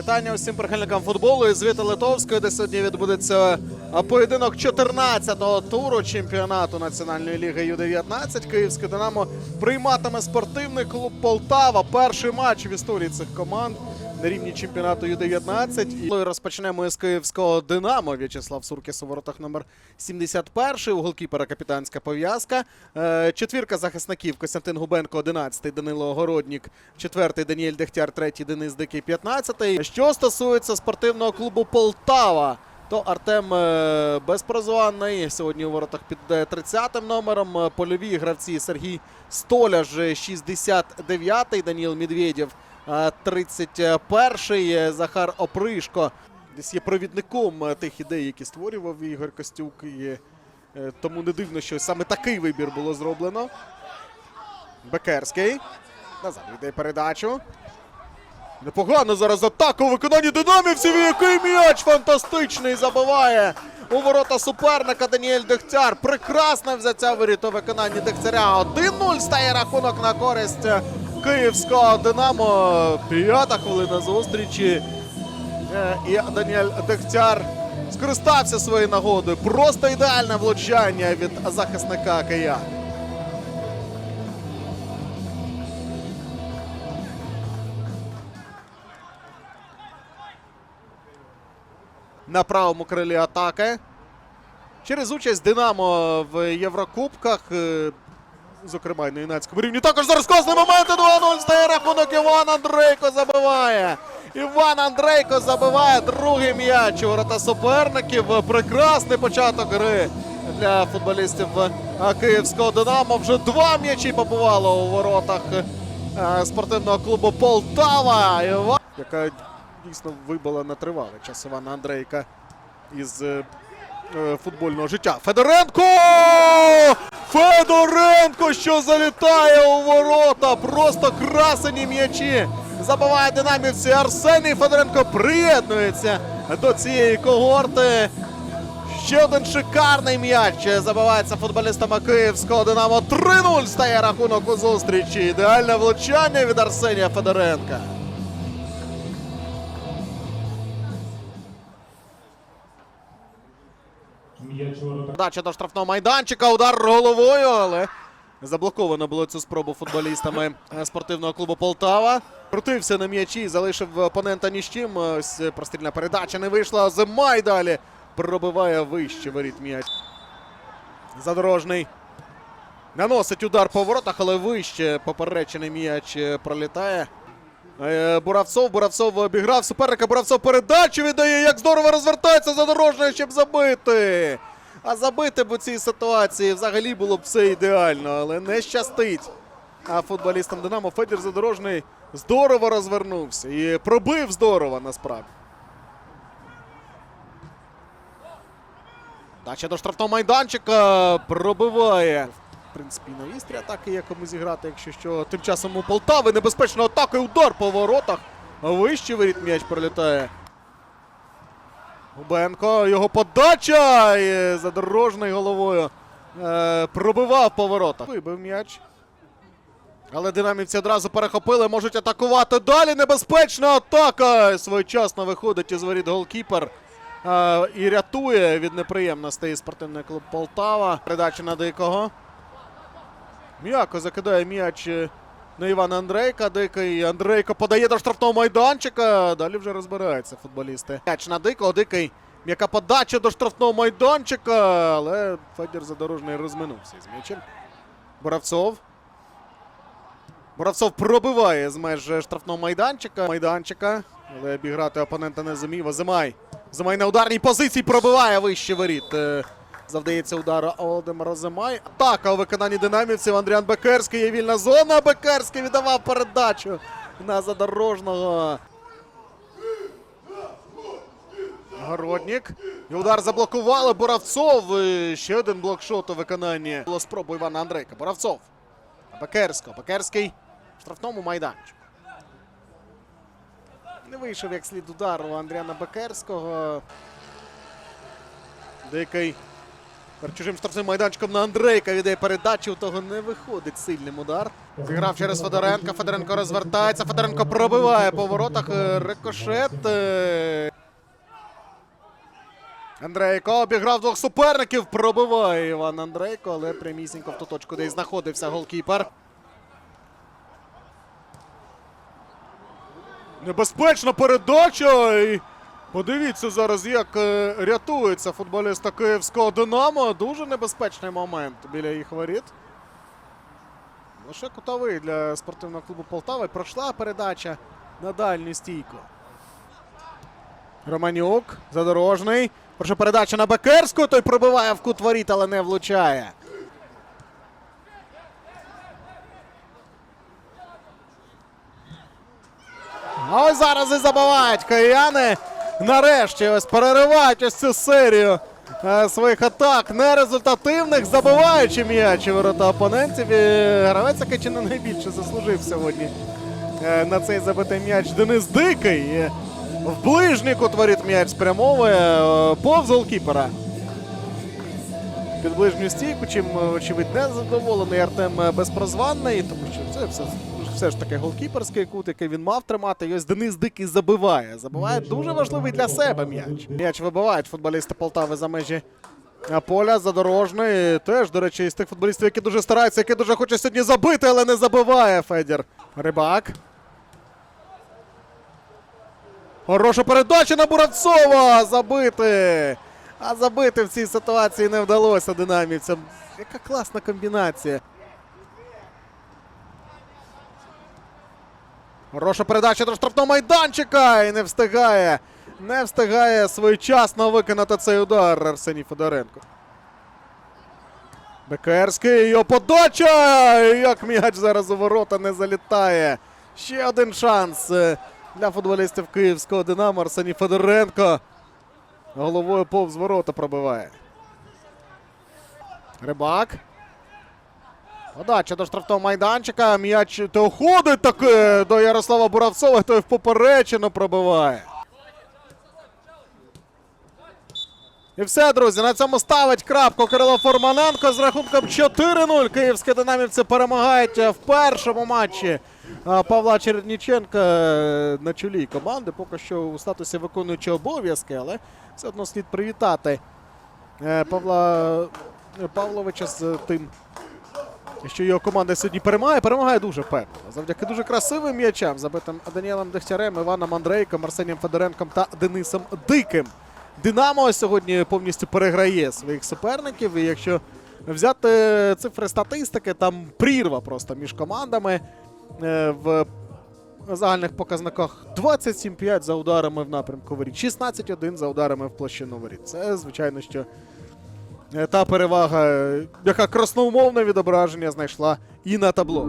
Вітання усім прихильникам футболу із Віти Литовської, де сьогодні відбудеться поєдинок 14-го туру чемпіонату Національної ліги Ю-19. Київське Динамо прийматиме спортивний клуб Полтава. Перший матч в історії цих команд на рівні чемпіонату Ю-19. І розпочнемо із київського Динамо. В'ячеслав Суркіс у воротах номер 71. У голкіпера капітанська пов'язка. Е, Четвірка захисників Костянтин Губенко, 11 Данило Огороднік, 4 Даніель Дегтяр, 3 Денис Дикий, 15 Що стосується спортивного клубу Полтава, то Артем е, безпрозванний. Сьогодні у воротах під е, 30 номером. Е, Польові гравці Сергій Столяж, е, 69-й, Даніл Медведєв, е, 31-й, е, Захар Опришко. Десь є провідником е, тих ідей, які створював Ігор Костюк. І, е, тому не дивно, що саме такий вибір було зроблено. Бекерський. Назад йде передачу. Непогано зараз атака у виконанні динамівців. Який м'яч фантастичний забиває у ворота суперника Даніель Дегтяр. Прекрасне взяття воріт у виконанні Дегтяря. 1-0 стає рахунок на користь київського Динамо. П'ята хвилина зустрічі. Е, І Даніель Дегтяр скористався своєю нагодою. Просто ідеальне влучання від захисника Киян. на правому крилі атаки. Через участь Динамо в Єврокубках, е, зокрема і на юнацькому рівні. Також зараз класний момент. 2-0 стає рахунок. Іван Андрейко забиває. Іван Андрейко забиває другий м'яч у ворота суперників. Прекрасний початок гри для футболістів е, київського Динамо. Вже два м'ячі побувало у воротах е, спортивного клубу Полтава. Іван, яка дійсно вибила на тривалий час Івана Андрейка із е, футбольного життя. Федоренко! Федоренко, що залітає у ворота! Просто красені м'ячі! Забиває динамівці Арсеній Федоренко приєднується до цієї когорти. Ще один шикарний м'яч забивається футболістами київського Динамо. 3-0 стає рахунок у зустрічі. Ідеальне влучання від Арсенія Федоренка. Дача до штрафного майданчика, удар головою, але заблоковано було цю спробу футболістами е, спортивного клубу Полтава. Крутився на м'ячі, залишив опонента ні з чим. Ось е, прострільна передача не вийшла. Зима й далі пробиває вище воріт м'яч. Задорожний. Наносить удар по воротах, але вище поперечений м'яч е, пролітає. Е, Буравцов, Буравцов обіграв суперника. Буравцов передачу віддає. Як здорово розвертається задорожною, щоб забити. А забити б у цій ситуації взагалі було б все ідеально, але не щастить. А футболістам Динамо Федір Задорожний здорово розвернувся і пробив здорово насправді. Дача до штрафного майданчика пробиває. В принципі, на вістрі атаки є кому зіграти, якщо що. Тим часом у Полтави небезпечна атака і удар по воротах. А вище воріт м'яч пролітає. Губенко, його подача! І задорожний головою е, пробивав по воротах. Вибив м'яч. Але динамівці одразу перехопили, можуть атакувати далі. Небезпечна атака! Своєчасно виходить із воріт голкіпер. е, і рятує від неприємностей спортивний клуб Полтава. Передача на дикого. М'яко закидає м'яч е, на Івана Андрейка. Дикий Андрейко подає до штрафного майданчика. Далі вже розбираються футболісти. М'яч на дикого. Дикий. М'яка подача до штрафного майданчика. Але Федір Задорожний розминувся з м'ячем. Боравцов. Боравцов пробиває з меж штрафного майданчика. Майданчика. Але обіграти опонента не зумів. Зимай. Зимай на ударній позиції пробиває вище воріт. Завдається удар Володимира Зимай. Атака у виконанні динамівців. Андріан Бекерський є вільна зона. Бекерський віддавав передачу на задорожного. Городнік. І удар заблокували. Боравцов. І Ще один блокшот у виконанні. Було спробу Івана Андрейка. Боравцов. Бекерського. Бекерський в штрафному майданчику. Не вийшов як слід удар у Андріана Бекерського. Дикий. Чужим штрафним майданчиком на Андрейка віддає передачу. У того не виходить сильним удар. Зіграв через Федоренка. Федоренко розвертається. Федоренко пробиває по воротах. Е, Рикошет. Е, Андрейко обіграв двох суперників. Пробиває Іван Андрейко, але прямісінько в ту точку, де й знаходився голкіпер. Небезпечна передача. І подивіться зараз, як е, рятується футболіста київського Динамо. Дуже небезпечний момент біля їх воріт. Лише кутовий для спортивного клубу Полтави. Пройшла передача на дальню стійку. Романюк, задорожний. Прошу передача на Бекерську. Той пробиває в кут воріт, але не влучає. А ось зараз і забивають кияни. Нарешті ось переривають ось цю серію е, своїх атак нерезультативних, забиваючи м'яч у ворота опонентів. І гравець, який чи не найбільше заслужив сьогодні е, на цей забитий м'яч Денис Дикий. В ближній кут м'яч спрямовує е, повз голкіпера. Під ближню стійку, чим, очевидь, не задоволений Артем Безпрозванний, тому що це все, все ж таки голкіперський кут, який він мав тримати. І ось Денис Дикий забиває. Забиває дуже важливий для себе м'яч. М'яч вибивають футболісти Полтави за межі е, поля. Задорожний. Теж, до речі, із тих футболістів, які дуже стараються, які дуже хоче сьогодні забити, але не забиває Федір. Рибак. Хороша передача на Буравцова! Забити! А забити в цій ситуації не вдалося динамівцям. Яка класна комбінація. Хороша передача до штрафного майданчика і не встигає. Не встигає своєчасно виконати цей удар Арсеній Федоренко. Бекерський, його подача! Як м'яч зараз у ворота не залітає. Ще один шанс е, для футболістів київського Динамо. Арсеній Федоренко головою повз ворота пробиває. Рибак. Подача до штрафного майданчика. М'яч доходить таки до Ярослава Буравцова, той в поперечину пробиває. І все, друзі, на цьому ставить крапку Кирило Форманенко з рахунком 4-0. Київські динамівці перемагають в першому матчі Павла Черніченка е, на чолі команди. Поки що у статусі виконуючого обов'язки, але все одно слід привітати е, Павла е, Павловича з тим, що його команда сьогодні перемагає. Перемагає дуже впевнено. Завдяки дуже красивим м'ячам, забитим Даніелем Дегтярем, Іваном Андрейком, Арсенієм Федоренком та Денисом Диким. Динамо сьогодні повністю переграє своїх суперників. І якщо взяти цифри статистики, там прірва просто між командами е, в загальних показниках 27-5 за ударами в напрямку воріт, 16-1 за ударами в площину воріт. Це, звичайно, що та перевага, е, яка красномовне відображення знайшла і на табло.